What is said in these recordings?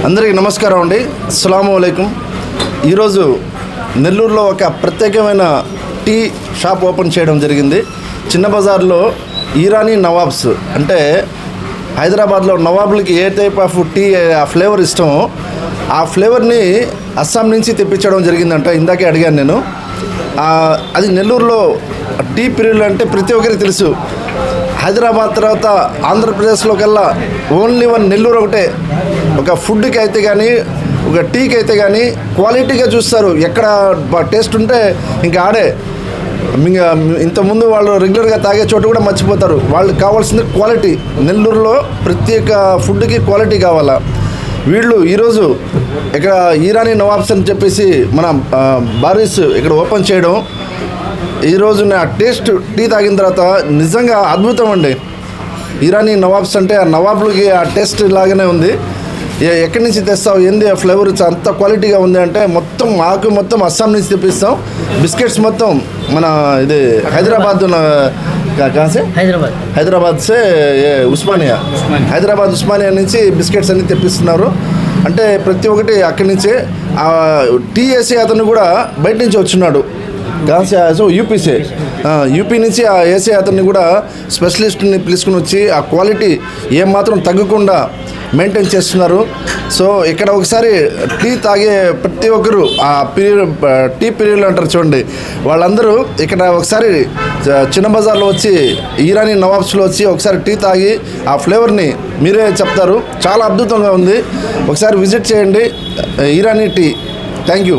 అందరికీ నమస్కారం అండి. అస్సలం ఈరోజు నెల్లూరులో ఒక ప్రత్యేకమైన టీ షాప్ ఓపెన్ చేయడం జరిగింది. చిన్న బజార్లో ఈరానీ నవాబ్స్ అంటే హైదరాబాద్లో నవాబులకి ఏ టైప్ ఆఫ్ టీ ఆ ఫ్లేవర్ ఇష్టమో ఆ ఫ్లేవర్ని అస్సాం నుంచి తెప్పించడం జరిగిందంట. ఇందాకే అడిగాను నేను. అది నెల్లూరులో టీ పీరియడ్ అంటే ప్రతి ఒక్కరికి తెలుసు. హైదరాబాద్ తర్వాత ఆంధ్రప్రదేశ్లో కల్లా ఓన్లీ వన్ నెల్లూరు ఒకటే. ఒక ఫుడ్కి అయితే కానీ ఒక టీకి అయితే కానీ క్వాలిటీగా చూస్తారు. ఎక్కడ టేస్ట్ ఉంటే ఇంకా ఆడే. ఇంకా ఇంతకుముందు వాళ్ళు రెగ్యులర్గా తాగే చోటు కూడా మర్చిపోతారు. వాళ్ళకి కావాల్సింది క్వాలిటీ. నెల్లూరులో ప్రత్యేక ఫుడ్కి క్వాలిటీ కావాలా. వీళ్ళు ఈరోజు ఇక్కడ ఈరానీ నవాబ్స్ అని చెప్పేసి మన బారీస్ ఇక్కడ ఓపెన్ చేయడం ఈరోజు నా టేస్ట్ టీ తాగిన తర్వాత నిజంగా అద్భుతం అండి. ఇరానీ నవాబ్స్ అంటే ఆ నవాబులకి ఆ టేస్ట్ లాగానే ఉంది. ఎక్కడి నుంచి తెస్తావు ఏంది ఆ ఫ్లేవర్? అంత క్వాలిటీగా ఉంది అంటే మొత్తం ఆకు మొత్తం అస్సాం నుంచి తెప్పిస్తాం. బిస్కెట్స్ మొత్తం మన ఇది హైదరాబాద్ కాసే హైదరాబాద్. హైదరాబాద్ సే ఏ, ఉస్మానియా. హైదరాబాద్ ఉస్మానియా నుంచి బిస్కెట్స్ అన్ని తెప్పిస్తున్నారు. అంటే ప్రతి ఒక్కటి అక్కడి నుంచే ఆ టీ వేసే అతను కూడా బయట నుంచి వచ్చినాడు. కాసే సో యూపీసీ యూపీ నుంచి ఆ ఏసీ అతన్ని కూడా స్పెషలిస్ట్ని పిలుచుకుని వచ్చి ఆ క్వాలిటీ ఏమాత్రం తగ్గకుండా మెయింటైన్ చేస్తున్నారు. సో ఇక్కడ ఒకసారి టీ తాగే ప్రతి ఒక్కరు ఆ పీరియడ్ టీ పీరియడ్లు అంటారు చూడండి. వాళ్ళందరూ ఇక్కడ ఒకసారి చిన్న బజార్లో వచ్చి ఈరానీ నవాబ్స్లో వచ్చి ఒకసారి టీ తాగి ఆ ఫ్లేవర్ని మీరే చెప్తారు. చాలా అద్భుతంగా ఉంది. ఒకసారి విజిట్ చేయండి. ఈరానీ టీ. Thank you.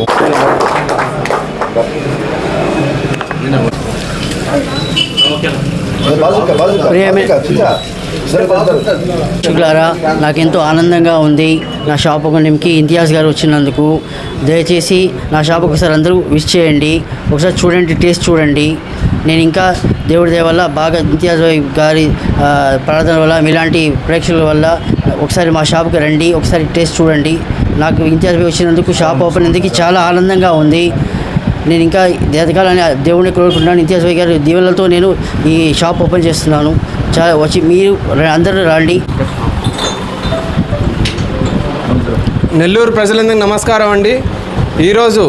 ప్రియమే. శుక్లారా నాకెంతో ఆనందంగా ఉంది నా షాప్ ఒకరికి ఇంతియాజ్ గారు వచ్చినందుకు. దయచేసి నా షాప్ ఒకసారి అందరూ విష్ చేయండి. ఒకసారి చూడండి టేస్ట్ చూడండి. నేను ఇంకా దేవుడి దయ వల్ల బాగా ఇంతియాజ్ గారి ప్రార్థన వల్ల మీలాంటి ప్రేక్షకుల వల్ల ఒకసారి మా షాప్కి రండి ఒకసారి టేస్ట్ చూడండి. నాకు ఇంతియాజ్ వచ్చినందుకు షాప్ ఓపెన్ అయిందుకు చాలా ఆనందంగా ఉంది. నేను ఇంకా ఎదగాలని దేవుడిని కోరుకుంటున్నాను. ఇంతియాజ్ భాయ్ గారి దీవెనలతో నేను ఈ షాప్ ఓపెన్ చేస్తున్నాను. చాలా వచ్చి మీరు అందరూ రండి. నెల్లూరు ప్రజలందరికీ నమస్కారం అండి. ఈరోజు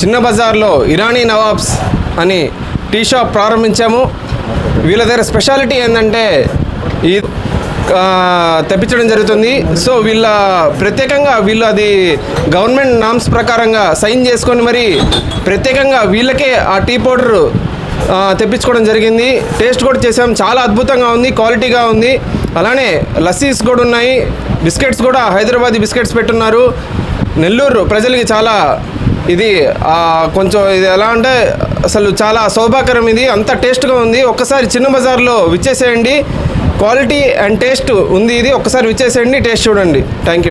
చిన్న బజార్లో ఇరానీ నవాబ్స్ అని టీ షాప్ ప్రారంభించాము. వీళ్ళ దగ్గర స్పెషాలిటీ ఏంటంటే ఈ తెప్పించడం జరుగుతుంది. సో వీళ్ళ ప్రత్యేకంగా వీళ్ళు అది గవర్నమెంట్ నామ్స్ ప్రకారంగా సైన్ చేసుకొని మరి ప్రత్యేకంగా వీళ్ళకే ఆ టీ పౌడర్ తెప్పించుకోవడం జరిగింది. టేస్ట్ కూడా చేసాం చాలా అద్భుతంగా ఉంది క్వాలిటీగా ఉంది. అలానే లస్సీస్ కూడా ఉన్నాయి. బిస్కెట్స్ కూడా హైదరాబాదీ బిస్కెట్స్ పెట్టున్నారు. నెల్లూరు ప్రజలకి చాలా ఇది కొంచెం ఇది ఎలా అంటే అసలు చాలా శోభాకరం ఇది. అంత టేస్ట్గా ఉంది. ఒక్కసారి చిన్న బజార్లో విచ్చేసేయండి. క్వాలిటీ అండ్ టేస్ట్ ఉంది ఇది. ఒక్కసారి విచ్చేసేయండి టేస్ట్ చూడండి. Thank you